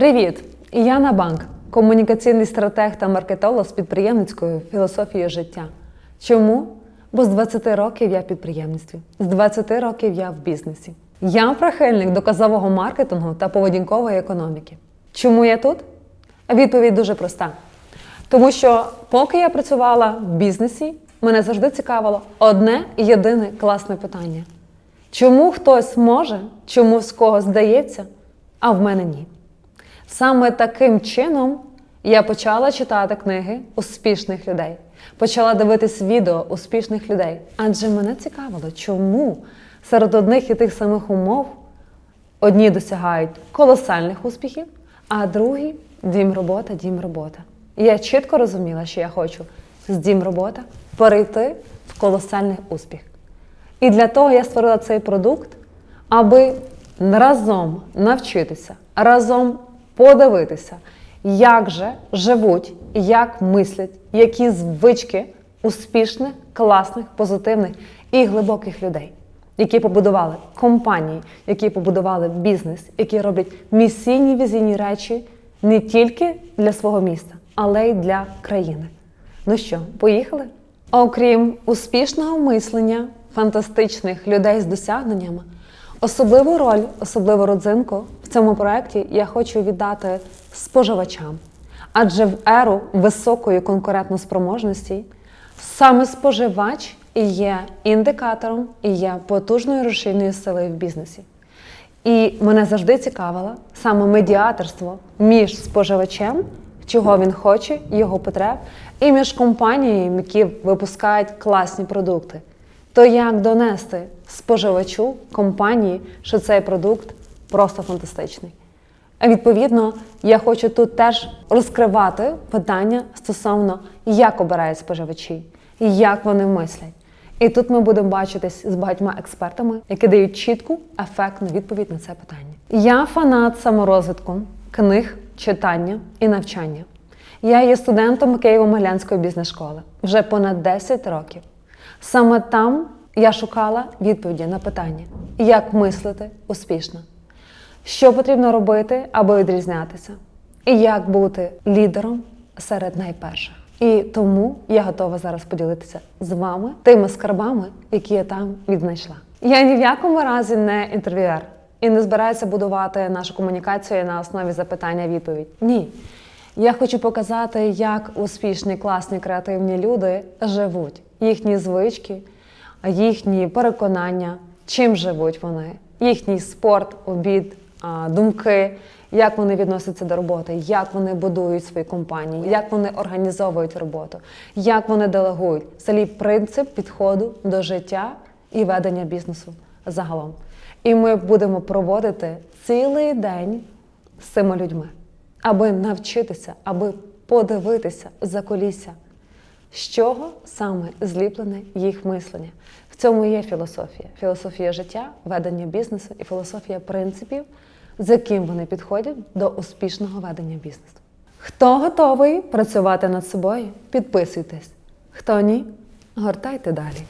Привіт! Я на банк, комунікаційний стратег та маркетолог з підприємницькою філософією життя. Чому? Бо з 20 років я в підприємництві, з 20 років я в бізнесі. Я прихильник доказового маркетингу та поведінкової економіки. Чому я тут? Відповідь дуже проста. Тому що поки я працювала в бізнесі, мене завжди цікавило одне єдине класне питання: чому хтось може, чому з когось здається, а в мене ні. Саме таким чином я почала читати книги успішних людей, почала дивитись відео успішних людей. Адже мене цікавило, чому серед одних і тих самих умов одні досягають колосальних успіхів, а другі дім робота, дім робота. І я чітко розуміла, що я хочу з дім робота перейти в колосальний успіх. І для того я створила цей продукт, аби разом навчитися, разом подивитися, як же живуть, як мислять, які звички успішних, класних, позитивних і глибоких людей, які побудували компанії, які побудували бізнес, які роблять місійні візійні речі не тільки для свого міста, але й для країни. Ну що, поїхали? Окрім успішного мислення, фантастичних людей з досягненнями, особливу роль, особливу родзинку в цьому проєкті я хочу віддати споживачам. Адже в еру високої конкурентноспроможності саме споживач є індикатором і є потужною рушійною силою в бізнесі. І мене завжди цікавило саме медіаторство між споживачем, чого він хоче, його потреб, і між компаніями, які випускають класні продукти. То як донести споживачу компанії, що цей продукт просто фантастичний? А відповідно, я хочу тут теж розкривати питання стосовно як обирають споживачі, і як вони мислять. І тут ми будемо бачитись з багатьма експертами, які дають чітку, ефектну відповідь на це питання. Я фанат саморозвитку, книг, читання і навчання. Я є студентом Києво-Могилянської бізнес-школи вже понад 10 років. Саме там я шукала відповіді на питання, як мислити успішно, що потрібно робити, аби відрізнятися, і як бути лідером серед найперших. І тому я готова зараз поділитися з вами тими скарбами, які я там віднайшла. Я ні в якому разі не інтерв'юер і не збираюся будувати нашу комунікацію на основі запитання-відповідь. Ні. Я хочу показати, як успішні, класні, креативні люди живуть, їхні звички, їхні переконання, чим живуть вони, їхній спорт, обід, думки, як вони відносяться до роботи, як вони будують свої компанії, як вони організовують роботу, як вони делегують. Взагалі принцип підходу до життя і ведення бізнесу загалом. І ми будемо проводити цілий день з цими людьми, аби навчитися, аби подивитися за колісся, з чого саме зліплене їх мислення. В цьому є філософія. Філософія життя, ведення бізнесу і філософія принципів, з яким вони підходять до успішного ведення бізнесу. Хто готовий працювати над собою? Підписуйтесь. Хто ні, гортайте далі.